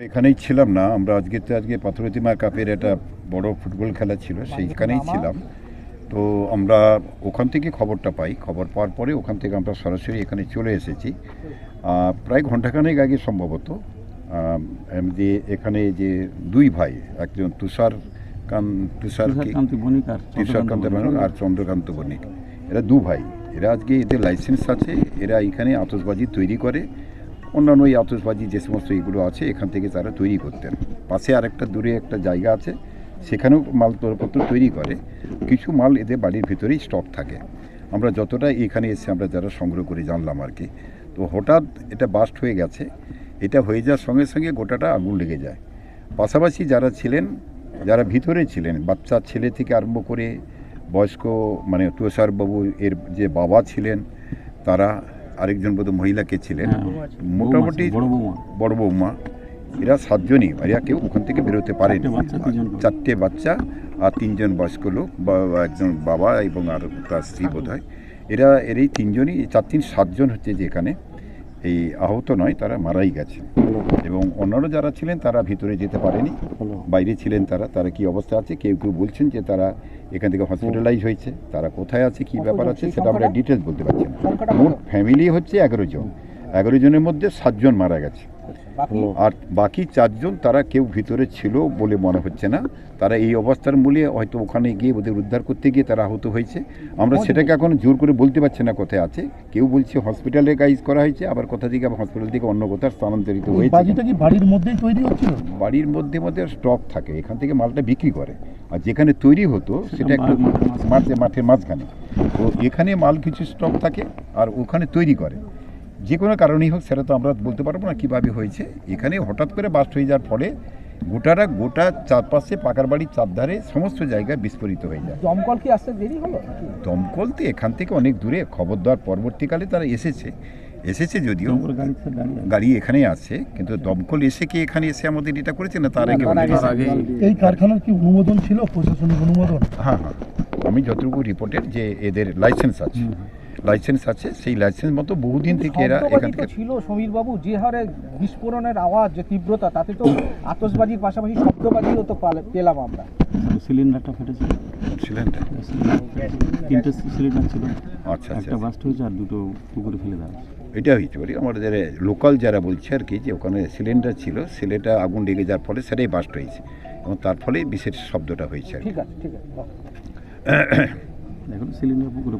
এখানেই ছিলাম না। আমরা আজকে তো আজকে পাথরতিমা কাপের একটা বড় ফুটবল খেলা ছিল সেইখানেই ছিলাম। তো আমরা ওখান থেকে খবরটা পাই। খবর পাওয়ার পরে ওখান থেকে আমরা সরাসরি এখানে চলে এসেছি। প্রায় ঘন্টাখানেক আগে সম্ভবত এমনি এখানে যে দুই ভাই একজন তুষার কান তুষার তুষারকান্ত বণিক আর চন্দ্রকান্ত বণিক। এরা দু ভাই। এরা আজকে এদের লাইসেন্স আছে। এরা এখানে আতসবাজি তৈরি করে। অন্যান্য এই আতসবাজি যে সমস্ত এগুলো আছে, এখান থেকে তারা তৈরি করতেন। পাশে আরেকটা দূরে একটা জায়গা আছে, সেখানেও মাল তৈলপত্র তৈরি করে। কিছু মাল এদের বাড়ির ভিতরেই স্টক থাকে। আমরা যতটা এখানে এসে আমরা যারা সংগ্রহ করে জানলাম আর কি। তো হঠাৎ এটা বাস্ট হয়ে গেছে। এটা হয়ে যাওয়ার সঙ্গে সঙ্গে গোটাটা আগুন লেগে যায়। পাশাপাশি যারা ছিলেন, যারা ভিতরে ছিলেন, বাচ্চা ছেলে থেকে আরম্ভ করে বয়স্ক মানে তুষারবাবু এর যে বাবা ছিলেন, তারা আরেকজন বোধ মহিলাকে ছিলেন। হ্যাঁ, মোটামুটি বড় বৌমা। এরা সাতজনই এরা কেউ ওখান থেকে বেরোতে পারেন। চারটে বাচ্চা, আর তিনজন বয়স্ক লোক বা বা একজন বাবা এবং আর তার স্ত্রী বোধ হয় এরা এর এই তিনজনই চার তিন সাতজন হচ্ছে যে এখানে। এই আহত নয় তারা মারাই গেছে এবং অন্যরা যারা ছিলেন তারা ভিতরে যেতে পারেনি। বাইরে ছিলেন তারা তারা কি অবস্থা আছে? কেউ কেউ বলছেন যে তারা এখান থেকে হসপিটালাইজ হয়েছে। তারা কোথায় আছে কি ব্যাপার আছে সেটা আমরা ডিটেলস বলতে পারছি না। মোট ফ্যামিলি হচ্ছে এগারো জন। এগারো জনের মধ্যে সাতজন মারা গেছে। আর বাকি চারজন তারা কেউ ভিতরে ছিল বলে মনে হচ্ছে না। তারা এই অবস্থার মূলে হয়তো ওখানে গিয়ে ওদের উদ্ধার করতে গিয়ে তারা আহত হয়েছে। আমরা সেটাকে এখন জোর করে বলতে পারছি না কোথায় আছে। কেউ বলছে হসপিটালে গাইজ করা হয়েছে আবার কোথা থেকে আবার হসপিটাল থেকে অন্য কোথাও স্থানান্তরিত হয়েছে। বাড়ির মধ্যেই তৈরি হচ্ছিল? বাড়ির মধ্যে মধ্যে স্টক থাকে এখান থেকে মালটা বিক্রি করে। আর যেখানে তৈরি হতো সেটা একটু মাঠে মাঠের মাঝখানে। তো এখানে মাল কিছু স্টক থাকে আর ওখানে তৈরি করে। যে কোনো কারণেই হোক সেটা তো আমরা বলতে পারব না কীভাবে হয়েছে। এখানে হঠাৎ করে বাস্ট হয়ে যাওয়ার ফলে গোটাটা গোটা চারপাশে পাকার বাড়ির চারধারে সমস্ত জায়গায় বিস্ফোরিত হয়ে যায়। দমকল কি আসতে দেরি হলো? দমকল তো এখান থেকে অনেক দূরে খবর দেওয়ার পরবর্তীকালে তারা এসেছে। এসেছে যদিও গাড়ি দাঁড়িয়ে আছে। গাড়ি এখানেই আছে কিন্তু দমকল এসে কি এখানে এসে আমাদের এটা করেছে না তার আগে আগে- তার আগে এই কারখানার কি অনুমোদন ছিল প্রশাসনিক অনুমোদন? হ্যাঁ হ্যাঁ। আমি যতটুকু রিপোর্টের যে এদের লাইসেন্স আছে। লাইসেন্স আছে সেই লাইসেন্স মতো বহুদিন থেকে এরা এখান থেকে ছিল সমীর বাবু যে হারে বিস্ফোরণের আওয়াজ যে তীব্রতা তাতে তো আতশবাজির পাশাপাশি শব্দবাজিও তো পালে- পেলাম আমরা। সিলিন্ডারটা ফেটেছে? সিলিন্ডার? তিনটে সিলিন্ডার ছিল। আচ্ছা আচ্ছা একটা বাস্ট হয়েছে আর দুটো পুকুরে ফেলে দেওয়া। এটা হয়েছে বলি আমাদের লোকাল যারা বলছে আর কি যে ওখানে সিলিন্ডার ছিল সিলিন্ডার আগুন লেগে যাওয়ার ফলে সেটাই বাস্ট হয়েছে। এবং তার ফলে বিশেষ শব্দটা হয়েছে আর কি। ঠিক আছে ঠিক আছে এখন সিলিন্ডার পুকুরে